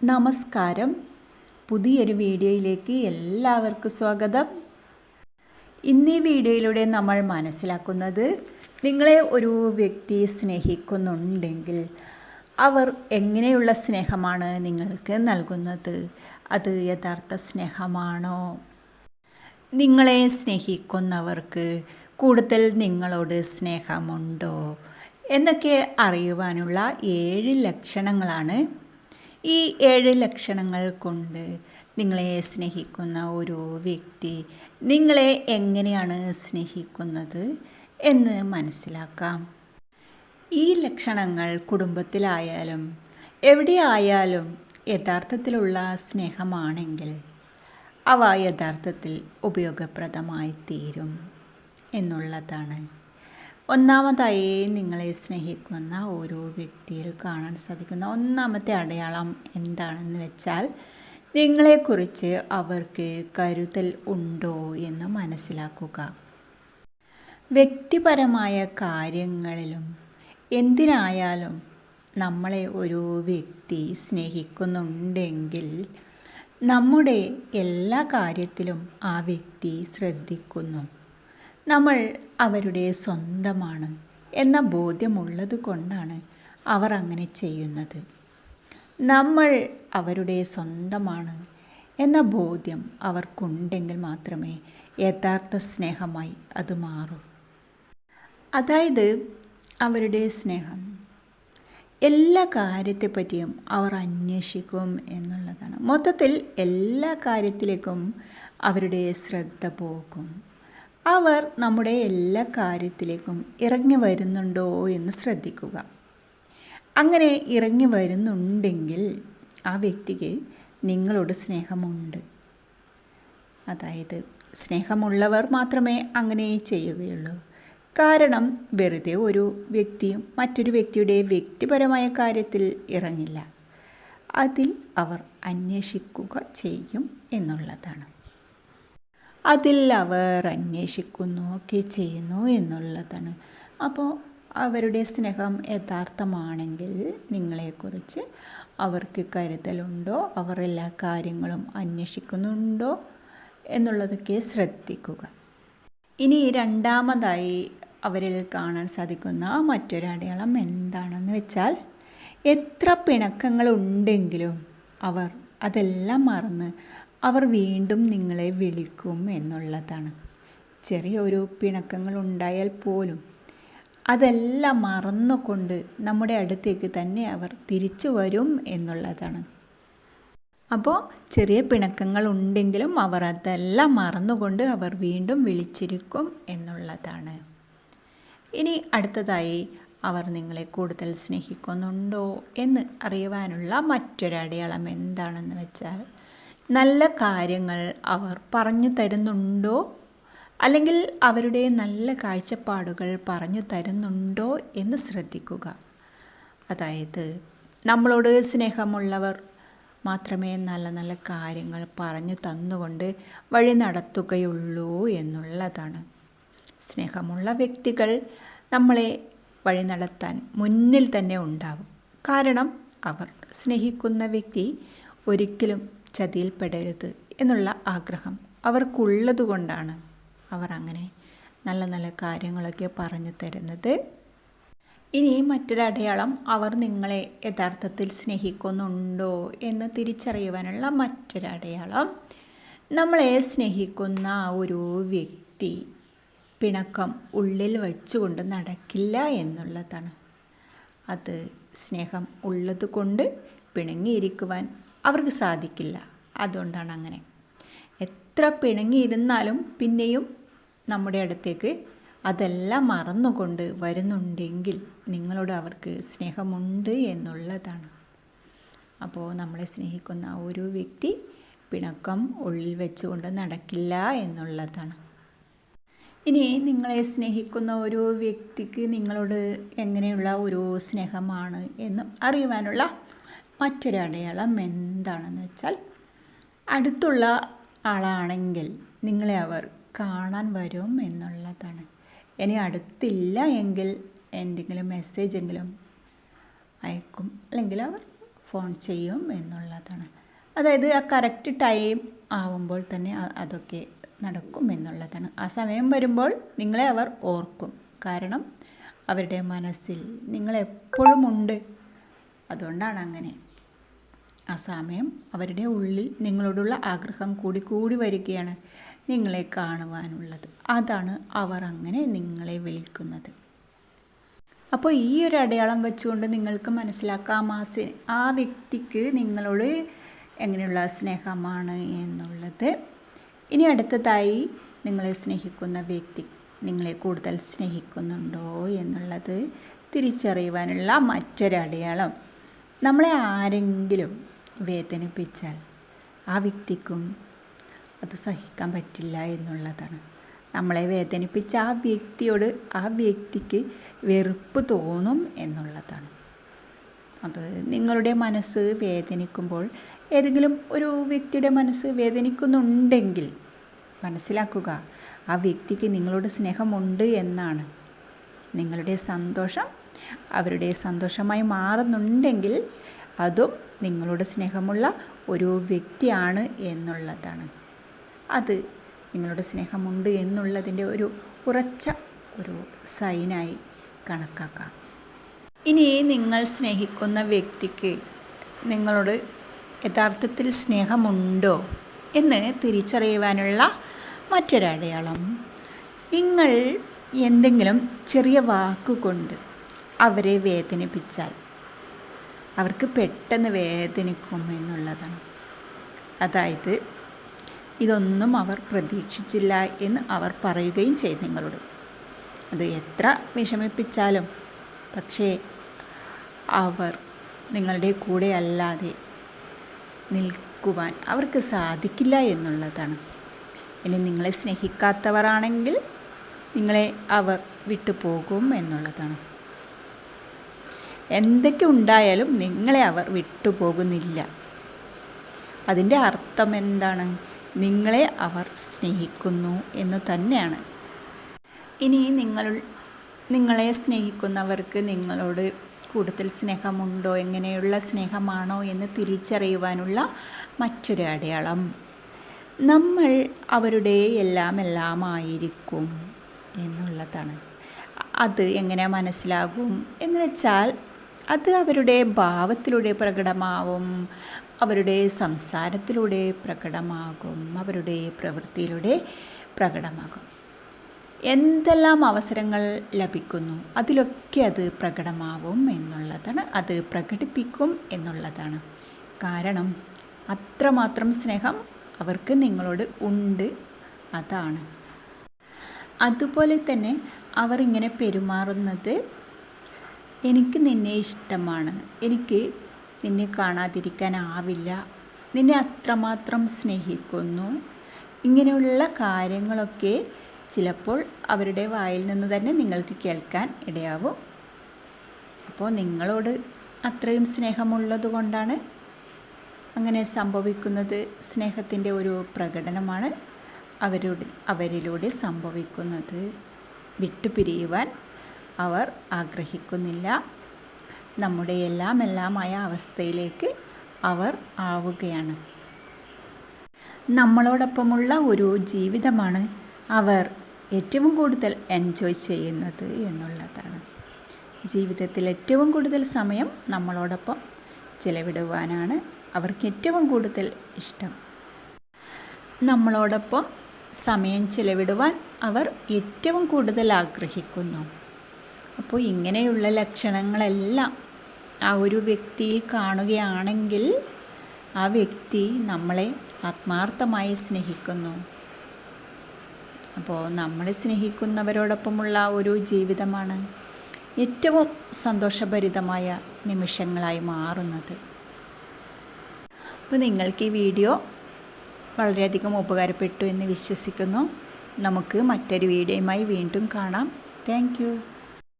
നമസ്കാരം. പുതിയൊരു വീഡിയോയിലേക്ക് എല്ലാവർക്കും സ്വാഗതം. ഇന്നീ വീഡിയോയിലൂടെ നമ്മൾ മനസ്സിലാക്കുന്നത് നിങ്ങളെ ഒരു വ്യക്തി സ്നേഹിക്കുന്നുണ്ടെങ്കിൽ അവർ എങ്ങനെയുള്ള സ്നേഹമാണ് നിങ്ങൾക്ക് നൽകുന്നത്? അത് യഥാർത്ഥ സ്നേഹമാണോ? നിങ്ങളെ സ്നേഹിക്കുന്നവർക്ക് കൂടുതൽ നിങ്ങളോട് സ്നേഹമുണ്ടോ? എന്നൊക്കെ അറിയുവാനുള്ള ഏഴ് ലക്ഷണങ്ങളാണ് ഈ ഏഴ് ലക്ഷണങ്ങൾ കൊണ്ട് നിങ്ങളെ സ്നേഹിക്കുന്ന ഓരോ വ്യക്തി നിങ്ങളെ എങ്ങനെയാണ് സ്നേഹിക്കുന്നത് എന്ന് മനസ്സിലാക്കാം. ഈ ലക്ഷണങ്ങൾ കുടുംബത്തിലായാലും എവിടെയായാലും യഥാർത്ഥത്തിലുള്ള സ്നേഹമാണെങ്കിൽ അവ യഥാർത്ഥത്തിൽ ഉപയോഗപ്രദമായി തീരും എന്നുള്ളതാണ്. ഒന്നാമതായി നിങ്ങളെ സ്നേഹിക്കുന്ന ഓരോ വ്യക്തിയിൽ കാണാൻ സാധിക്കുന്ന ഒന്നാമത്തെ അടയാളം എന്താണെന്ന് വെച്ചാൽ നിങ്ങളെക്കുറിച്ച് അവർക്ക് കരുതൽ ഉണ്ടോ എന്ന് മനസ്സിലാക്കുക. വ്യക്തിപരമായ കാര്യങ്ങളിലും എന്തിനായാലും നമ്മളെ ഒരു വ്യക്തി സ്നേഹിക്കുന്നുണ്ടെങ്കിൽ നമ്മുടെ എല്ലാ കാര്യത്തിലും ആ വ്യക്തി ശ്രദ്ധിക്കുന്നു. നമ്മൾ അവരുടെ സ്വന്തമാണ് എന്ന ബോധ്യമുള്ളത് കൊണ്ടാണ് അവർ അങ്ങനെ ചെയ്യുന്നത്. നമ്മൾ അവരുടെ സ്വന്തമാണ് എന്ന ബോധ്യം അവർക്കുണ്ടെങ്കിൽ മാത്രമേ യഥാർത്ഥ സ്നേഹമായി അത് മാറൂ. അതായത് അവരുടെ സ്നേഹം. എല്ലാ കാര്യത്തെപ്പറ്റിയും അവർ അന്വേഷിക്കും എന്നുള്ളതാണ്. മൊത്തത്തിൽ എല്ലാ കാര്യത്തിലേക്കും അവരുടെ ശ്രദ്ധ പോകും. അവർ നമ്മുടെ എല്ലാ കാര്യത്തിലേക്കും ഇറങ്ങി വരുന്നുണ്ടോ എന്ന് ശ്രദ്ധിക്കുക. അങ്ങനെ ഇറങ്ങി വരുന്നുണ്ടെങ്കിൽ ആ വ്യക്തിക്ക് നിങ്ങളോട് സ്നേഹമുണ്ട്. അതായത് സ്നേഹമുള്ളവർ മാത്രമേ അങ്ങനെ ചെയ്യുകയുള്ളൂ. കാരണം വെറുതെ ഒരു വ്യക്തിയും മറ്റൊരു വ്യക്തിയുടെ വ്യക്തിപരമായ കാര്യത്തിൽ ഇറങ്ങില്ല. അതിൽ അവർ അന്വേഷിക്കുക ചെയ്യും എന്നുള്ളതാണ്. അതിൽ അവർ അന്വേഷിക്കുന്നു ഒക്കെ ചെയ്യുന്നു എന്നുള്ളതാണ്. അപ്പോൾ അവരുടെ സ്നേഹം യഥാർത്ഥമാണെങ്കിൽ നിങ്ങളെക്കുറിച്ച് അവർക്ക് കരുതലുണ്ടോ? അവർ എല്ലാ കാര്യങ്ങളും അന്വേഷിക്കുന്നുണ്ടോ? എന്നുള്ളതൊക്കെ ശ്രദ്ധിക്കുക. ഇനി രണ്ടാമതായി അവരിൽ കാണാൻ സാധിക്കുന്ന മറ്റൊരു അടയാളം എന്താണെന്ന് വെച്ചാൽ എത്ര പിണക്കങ്ങളുണ്ടെങ്കിലും അവർ അതെല്ലാം മറന്ന് അവർ വീണ്ടും നിങ്ങളെ വിളിക്കും എന്നുള്ളതാണ്. ചെറിയ ഒരു പിണക്കങ്ങൾ ഉണ്ടായാൽ പോലും അതെല്ലാം മറന്നുകൊണ്ട് നമ്മുടെ അടുത്തേക്ക് തന്നെ അവർ തിരിച്ചു വരും എന്നുള്ളതാണ്. അപ്പോൾ ചെറിയ പിണക്കങ്ങൾ ഉണ്ടെങ്കിലും അവർ അതെല്ലാം മറന്നുകൊണ്ട് അവർ വീണ്ടും വിളിച്ചിരിക്കും എന്നുള്ളതാണ്. ഇനി അടുത്തതായി അവർ നിങ്ങളെ കൂടുതൽ സ്നേഹിക്കുന്നുണ്ടോ എന്ന് അറിയുവാനുള്ള മറ്റൊരടയാളം എന്താണെന്ന് വെച്ചാൽ നല്ല കാര്യങ്ങൾ അവർ പറഞ്ഞു തരുന്നുണ്ടോ? അല്ലെങ്കിൽ അവരുടെ നല്ല കാഴ്ചപ്പാടുകൾ പറഞ്ഞു തരുന്നുണ്ടോ എന്ന് ശ്രദ്ധിക്കുക. അതായത് നമ്മളോട് സ്നേഹമുള്ളവർ മാത്രമേ നല്ല നല്ല കാര്യങ്ങൾ പറഞ്ഞു തന്നുകൊണ്ട് വഴി നടത്തുകയുള്ളൂ എന്നുള്ളതാണ്. സ്നേഹമുള്ള വ്യക്തികൾ നമ്മളെ വഴി നടത്താൻ മുന്നിൽ തന്നെ ഉണ്ടാവും. കാരണം അവർ സ്നേഹിക്കുന്ന വ്യക്തി ഒരിക്കലും ചതിയിൽപ്പെടരുത് എന്നുള്ള ആഗ്രഹം അവർക്കുള്ളത് കൊണ്ടാണ് അവർ അങ്ങനെ നല്ല നല്ല കാര്യങ്ങളൊക്കെ പറഞ്ഞു തരുന്നത്. ഇനി മറ്റൊരടയാളം അവർ നിങ്ങളെ യഥാർത്ഥത്തിൽ സ്നേഹിക്കുന്നുണ്ടോ എന്ന് തിരിച്ചറിയുവാനുള്ള മറ്റൊരടയാളം നമ്മളെ സ്നേഹിക്കുന്ന ഒരു വ്യക്തി പിണക്കം ഉള്ളിൽ വെച്ചുകൊണ്ട് നടക്കില്ല എന്നുള്ളതാണ്. അത് സ്നേഹം ഉള്ളത് കൊണ്ട് പിണങ്ങിയിരിക്കുവാൻ അവർക്ക് സാധിക്കില്ല. അതുകൊണ്ടാണ് അങ്ങനെ. എത്ര പിണങ്ങിയിരുന്നാലും പിന്നെയും നമ്മുടെ അടുത്തേക്ക് അതെല്ലാം മറന്നുകൊണ്ട് വരുന്നുണ്ടെങ്കിൽ നിങ്ങളോട് അവർക്ക് സ്നേഹമുണ്ട് എന്നുള്ളതാണ്. അപ്പോൾ നമ്മളെ സ്നേഹിക്കുന്ന ഒരു വ്യക്തി പിണക്കം ഉള്ളിൽ വെച്ചുകൊണ്ട് നടക്കില്ല എന്നുള്ളതാണ്. ഇനി നിങ്ങളെ സ്നേഹിക്കുന്ന ഒരു വ്യക്തിക്ക് നിങ്ങളോട് എങ്ങനെയുള്ള ഒരു സ്നേഹമാണ് എന്ന് അറിയുവാനുള്ള മറ്റൊരടയാളം എന്താണെന്ന് വെച്ചാൽ അടുത്തുള്ള ആളാണെങ്കിൽ നിങ്ങളെ അവർ കാണാൻ വരും എന്നുള്ളതാണ്. ഇനി അടുത്തില്ല എങ്കിൽ എന്തെങ്കിലും മെസ്സേജെങ്കിലും അയക്കും അല്ലെങ്കിൽ അവർ ഫോൺ ചെയ്യും എന്നുള്ളതാണ്. അതായത് ആ കറക്റ്റ് ടൈം ആവുമ്പോൾ തന്നെ അതൊക്കെ നടക്കും എന്നുള്ളതാണ്. ആ സമയം വരുമ്പോൾ നിങ്ങളെ അവർ ഓർക്കും. കാരണം അവരുടെ മനസ്സിൽ നിങ്ങളെപ്പോഴും ഉണ്ട്. അതുകൊണ്ടാണ് അങ്ങനെ. ആ സമയം അവരുടെ ഉള്ളിൽ നിങ്ങളോടുള്ള ആഗ്രഹം കൂടി കൂടി വരികയാണ് നിങ്ങളെ കാണുവാനുള്ളത്. അതാണ് അവർ അങ്ങനെ നിങ്ങളെ വിളിക്കുന്നത്. അപ്പോൾ ഈ ഒരു അടയാളം വെച്ചുകൊണ്ട് നിങ്ങൾക്ക് മനസ്സിലാക്കാം ആ ആ വ്യക്തിക്ക് നിങ്ങളോട് എങ്ങനെയുള്ള സ്നേഹമാണ് എന്നുള്ളത്. ഇനി അടുത്തതായി നിങ്ങളെ സ്നേഹിക്കുന്ന വ്യക്തി നിങ്ങളെ കൂടുതൽ സ്നേഹിക്കുന്നുണ്ടോ എന്നുള്ളത് തിരിച്ചറിയുവാനുള്ള മറ്റൊരടയാളം. നമ്മളെ ആരെങ്കിലും വേദനിപ്പിച്ചാൽ ആ വ്യക്തിക്കും അത് സഹിക്കാൻ പറ്റില്ല എന്നുള്ളതാണ്. നമ്മളെ വേദനിപ്പിച്ച ആ വ്യക്തിയോട് ആ വ്യക്തിക്ക് വെറുപ്പ് തോന്നും എന്നുള്ളതാണ്. അത് നിങ്ങളുടെ മനസ്സ് വേദനിക്കുമ്പോൾ ഏതെങ്കിലും ഒരു വ്യക്തിയുടെ മനസ്സ് വേദനിക്കുന്നുണ്ടെങ്കിൽ മനസ്സിലാക്കുക ആ വ്യക്തിക്ക് നിങ്ങളോട് സ്നേഹമുണ്ട് എന്നാണ്. നിങ്ങളുടെ സന്തോഷം അവരുടെ സന്തോഷമായി മാറുന്നുണ്ടെങ്കിൽ അതും നിങ്ങളോട് സ്നേഹമുള്ള ഒരു വ്യക്തിയാണ് എന്നുള്ളതാണ്. അത് നിങ്ങളുടെ സ്നേഹമുണ്ട് എന്നുള്ളതിന്റെ ഒരു ഉറച്ച ഒരു സൈനായി കണക്കാക്കാം. ഇനി നിങ്ങൾ സ്നേഹിക്കുന്ന വ്യക്തിക്ക് നിങ്ങളോട് യഥാർത്ഥത്തിൽ സ്നേഹമുണ്ടോ എന്ന് തിരിച്ചറിയുവാനുള്ള മറ്റൊരടയാളം. നിങ്ങൾ എന്തെങ്കിലും ചെറിയ വാക്കുകൊണ്ട് അവരെ വേദനിപ്പിച്ചാൽ അവർക്ക് പെട്ടെന്ന് വേദനിക്കും എന്നുള്ളതാണ്. അതായത് ഇതൊന്നും അവർ പ്രതീക്ഷിച്ചില്ല എന്ന് അവർ പറയുകയും ചെയ്തു നിങ്ങളോട്. അത് എത്ര വിഷമിപ്പിച്ചാലും. പക്ഷേ അവർ നിങ്ങളുടെ കൂടെ അല്ലാതെ നിൽക്കുവാൻ അവർക്ക് സാധിക്കില്ല എന്നുള്ളതാണ്. ഇനി നിങ്ങളെ സ്നേഹിക്കാത്തവരാണെങ്കിൽ നിങ്ങളെ അവർ വിട്ടുപോകും എന്നുള്ളതാണ്. എന്തൊക്കെ ഉണ്ടായാലും നിങ്ങളെ അവർ വിട്ടുപോകുന്നില്ല. അതിന്റെ അർത്ഥം എന്താണ്? നിങ്ങളെ അവർ സ്നേഹിക്കുന്നു എന്ന് തന്നെയാണ്. ഇനി നിങ്ങൾ നിങ്ങളെ സ്നേഹിക്കുന്നവർക്ക് നിങ്ങളോട് കൂടുതൽ സ്നേഹമുണ്ടോ? എങ്ങനെയുള്ള സ്നേഹമാണോ എന്ന് തിരിച്ചറിയുവാനുള്ള മറ്റൊരു അടയാളം. നമ്മൾ അവരുടെ എല്ലാം എല്ലാം ആയിരിക്കും എന്നുള്ളതാണ്. അത് എങ്ങനെ മനസ്സിലാകും എന്ന് വെച്ചാൽ അത് അവരുടെ ഭാവത്തിലൂടെ പ്രകടമാവും അവരുടെ സംസാരത്തിലൂടെ പ്രകടമാകും അവരുടെ പ്രവൃത്തിയിലൂടെ പ്രകടമാകും. എന്തെല്ലാം അവസരങ്ങൾ ലഭിക്കുന്നു അതിലൊക്കെ അത് പ്രകടമാവും എന്നുള്ളതാണ് അത് പ്രകടിപ്പിക്കും എന്നുള്ളതാണ്. കാരണം അത്രമാത്രം സ്നേഹം അവർക്ക് നിങ്ങളോട് ഉണ്ട് അതാണ്. അതുപോലെ തന്നെ അവർ ഇങ്ങനെ പെരുമാറുന്നത് എനിക്ക് നിന്നെ ഇഷ്ടമാണ്. എനിക്ക് നിന്നെ കാണാതിരിക്കാനാവില്ല. നിന്നെ അത്രമാത്രം സ്നേഹിക്കുന്നു. ഇങ്ങനെയുള്ള കാര്യങ്ങളൊക്കെ ചിലപ്പോൾ അവരുടെ വായിൽ നിന്ന് തന്നെ നിങ്ങൾക്ക് കേൾക്കാൻ ഇടയാവും. അപ്പോൾ നിങ്ങളോട് അത്രയും സ്നേഹമുള്ളത് കൊണ്ടാണ് അങ്ങനെ സംഭവിക്കുന്നത്. സ്നേഹത്തിന്റെ ഒരു പ്രകടനമാണ് അവരോട് അവരിലൂടെ സംഭവിക്കുന്നത്. വിട്ടുപിരിയുവാൻ അവർ ആഗ്രഹിക്കുന്നില്ല. നമ്മുടെ എല്ലാം എല്ലാമായ അവസ്ഥയിലേക്ക് അവർ ആവുകയാണ്. നമ്മളോടൊപ്പമുള്ള ഒരു ജീവിതമാണ് അവർ ഏറ്റവും കൂടുതൽ എൻജോയ് ചെയ്യുന്നത് എന്നുള്ളതാണ്. ജീവിതത്തിൽ ഏറ്റവും കൂടുതൽ സമയം നമ്മളോടൊപ്പം ചിലവിടുവാനാണ് അവർക്ക് ഏറ്റവും കൂടുതൽ ഇഷ്ടം. നമ്മളോടൊപ്പം സമയം ചിലവിടുവാൻ അവർ ഏറ്റവും കൂടുതൽ ആഗ്രഹിക്കുന്നു. അപ്പോൾ ഇങ്ങനെയുള്ള ലക്ഷണങ്ങളെല്ലാം ആ ഒരു വ്യക്തിയിൽ കാണുകയാണെങ്കിൽ ആ വ്യക്തി നമ്മളെ ആത്മാർത്ഥമായി സ്നേഹിക്കുന്നു. അപ്പോൾ നമ്മളെ സ്നേഹിക്കുന്നവരോടൊപ്പമുള്ള ഒരു ജീവിതമാണ് ഏറ്റവും സന്തോഷഭരിതമായ നിമിഷങ്ങളായി മാറുന്നത്. അപ്പോൾ നിങ്ങൾക്ക് ഈ വീഡിയോ വളരെയധികം ഉപകാരപ്പെട്ടു എന്ന് വിശ്വസിക്കുന്നു. നമുക്ക് മറ്റൊരു വീഡിയോയുമായി വീണ്ടും കാണാം. താങ്ക്